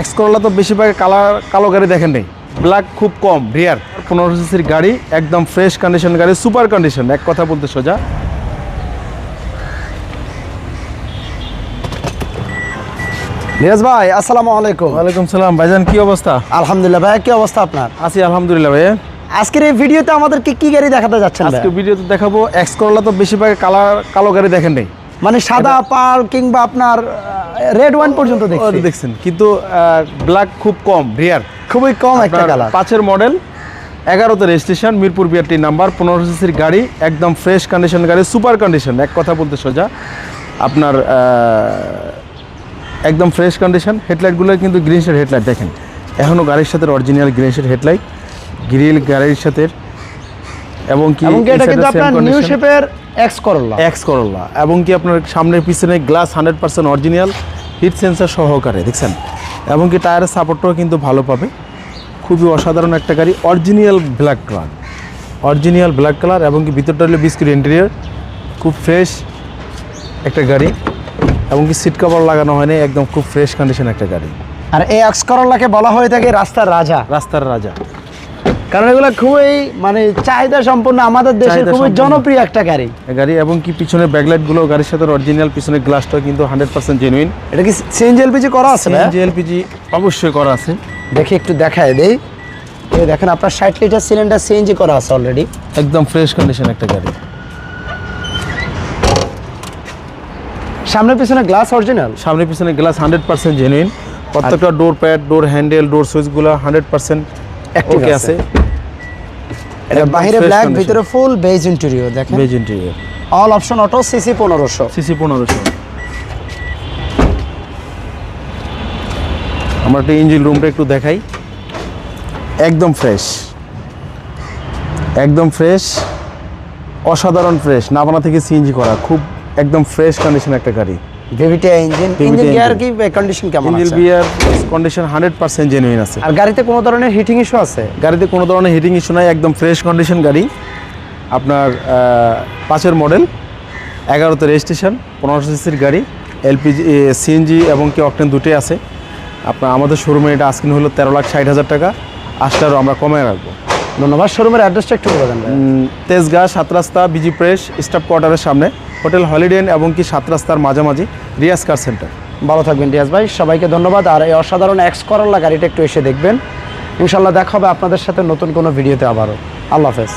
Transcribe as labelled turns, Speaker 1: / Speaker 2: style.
Speaker 1: X Corolla তো বেশিরভাগ colour কালো গাড়ি দেখেন নেই। ব্ল্যাক খুব কম রিয়ার পনেরো সিসির গাড়ি একদম ফ্রেশ কন্ডিশন গাড়ি সুপার কন্ডিশন এক কথা বলতে সোজা।
Speaker 2: নিরাজ ভাই আসসালামু আলাইকুম।
Speaker 1: ওয়ালাইকুম সালাম ভাইজান কি অবস্থা?
Speaker 2: আলহামদুলিল্লাহ ভাই কি অবস্থা আপনার?
Speaker 1: আছি আলহামদুলিল্লাহ ভাই
Speaker 2: আজকের এই ভিডিওতে আমাদেরকে কি গাড়ি দেখাতে যাচ্ছেন?
Speaker 1: আজকে ভিডিওতে দেখাবো এক্স করলা তো বেশিরভাগ কালার কালো গাড়ি দেখেন নেই।
Speaker 2: মানে সাদা পাল কিংবা আপনার রেড ওয়াইন পর্যন্ত দেখছি।
Speaker 1: দেখছেন। কিন্তু ব্ল্যাক খুব কম রিয়ার
Speaker 2: খুবই কম একটা কালার
Speaker 1: পাঁচের মডেল এগারোতে রেজিস্ট্রেশন মিরপুর বিআরটি নাম্বার পনেরো সিসির গাড়ি একদম ফ্রেশ কন্ডিশন গাড়ি সুপার কন্ডিশন এক কথা বলতে সোজা। আপনার একদম ফ্রেশ কন্ডিশন হেডলাইটগুলো কিন্তু গ্রিন শেড হেডলাইট দেখেন। এখনও গাড়ির সাথে original green shade headlight grill গাড়ির সাথে এবং কি
Speaker 2: এবং কি এটা কিন্তু আপনার নিউ শেপের এক্স করলা
Speaker 1: এক্স করলা এবং কি আপনার সামনের পিছনে glass hundred percent original heat sensor সহকারে দেখছেন? এবং কি টায়ারের সাপোর্টটাও কিন্তু ভালো পাবে। খুবই অসাধারণ একটা গাড়ি original black colour original black colour এবং কি ভিতরটা হলো বিস্কুট ইন্টেরিয়র খুব ফ্রেশ একটা গাড়ি। এবং কি সিট কভার লাগানো হয়নি একদম খুব ফ্রেশ কন্ডিশন একটা গাড়ি।
Speaker 2: আর এই এক্স করলাকে বলা হয়ে থাকে রাস্তার রাজা।
Speaker 1: রাস্তার রাজা।
Speaker 2: কারণ এগুলো খুবই মানে চাহিদা সম্পন্ন আমাদের
Speaker 1: দেশে
Speaker 2: খুবই জনপ্রিয় একটা গাড়ি।
Speaker 1: এই গাড়ি এবং কি পিছনে ব্যাকলাইটগুলো গাড়ির সাথে অরিজিনাল পিছনে গ্লাসটাও কিন্তু হান্ড্রেড পার্সেন্ট জেনুইন
Speaker 2: এটা কি সিএনজি এলপিজি করা আছে না?
Speaker 1: সিএনজি এলপিজি অবশ্যই করা আছে।
Speaker 2: দেখি একটু দেখায় দেই। এই দেখেন আপনার ষাট লিটার সিলিন্ডার সিএনজি করা আছে অলরেডি
Speaker 1: একদম ফ্রেশ কন্ডিশন একটা গাড়ি।
Speaker 2: সামনে পিছনে গ্লাস অরিজিনাল
Speaker 1: সামনে পিছনে গ্লাস হান্ড্রেড পার্সেন্ট জেনুইন প্রত্যেকটা door pad door handle door সুইচগুলো hundred percent okay
Speaker 2: আছে। এটা বাইরে ব্ল্যাক ভিতরে ফুল বেজ ইন্টেরিয়র দেখেন।
Speaker 1: Beige interior
Speaker 2: all option auto CC পনেরোশো।
Speaker 1: সিসি পনেরোশো। আমরা একটা ইঞ্জিন রুমটা একটু দেখাই। একদম ফ্রেশ একদম ফ্রেশ অসাধারণ ফ্রেশ নাবানা থেকে সিএনজি করা। খুব একদম ফ্রেশ কন্ডিশন একটা গাড়ি।
Speaker 2: VVT engine engine gear. কি কন্ডিশন কেমন
Speaker 1: ইঞ্জিন
Speaker 2: আছে?
Speaker 1: কন্ডিশন হান্ড্রেড পার্সেন্ট জেনুইন আছে।
Speaker 2: আর গাড়িতে কোনো ধরনের হিটিং ইস্যু আছে?
Speaker 1: গাড়িতে কোনো ধরনের হিটিং ইস্যু নাই একদম ফ্রেশ কন্ডিশন গাড়ি। আপনার আহ, পাঁচের মডেল এগারোতে রেজিস্ট্রেশন পনেরোশো সিসির গাড়ি এলপিজি সিএনজি এবং কি অকটেন দুটোই আছে। আপনার আমাদের শোরুমে এটা আজকিন হলো তেরো লাখ ষাট হাজার টাকা আসটারও আমরা কমায় রাখব।
Speaker 2: ধন্যবাদ। শোরুমের অ্যাড্রেসটা একটু বলে দেন।
Speaker 1: তেজগাঁ সাত রাস্তা বিজি প্রেস স্টাফ কোয়ার্টারের সামনে। হোটেল হলিডে এবং কি সাত রাস্তার মাঝামাঝি রিয়াজ কার সেন্টার।
Speaker 2: ভালো থাকবেন রিয়াজ ভাই, সবাইকে ধন্যবাদ। আর এই অসাধারণ এক্স করল্লা গাড়িটা একটু এসে দেখবেন। ইনশাল্লাহ দেখা হবে আপনাদের সাথে নতুন কোনো ভিডিওতে আবারও। আল্লাহ হাফেজ।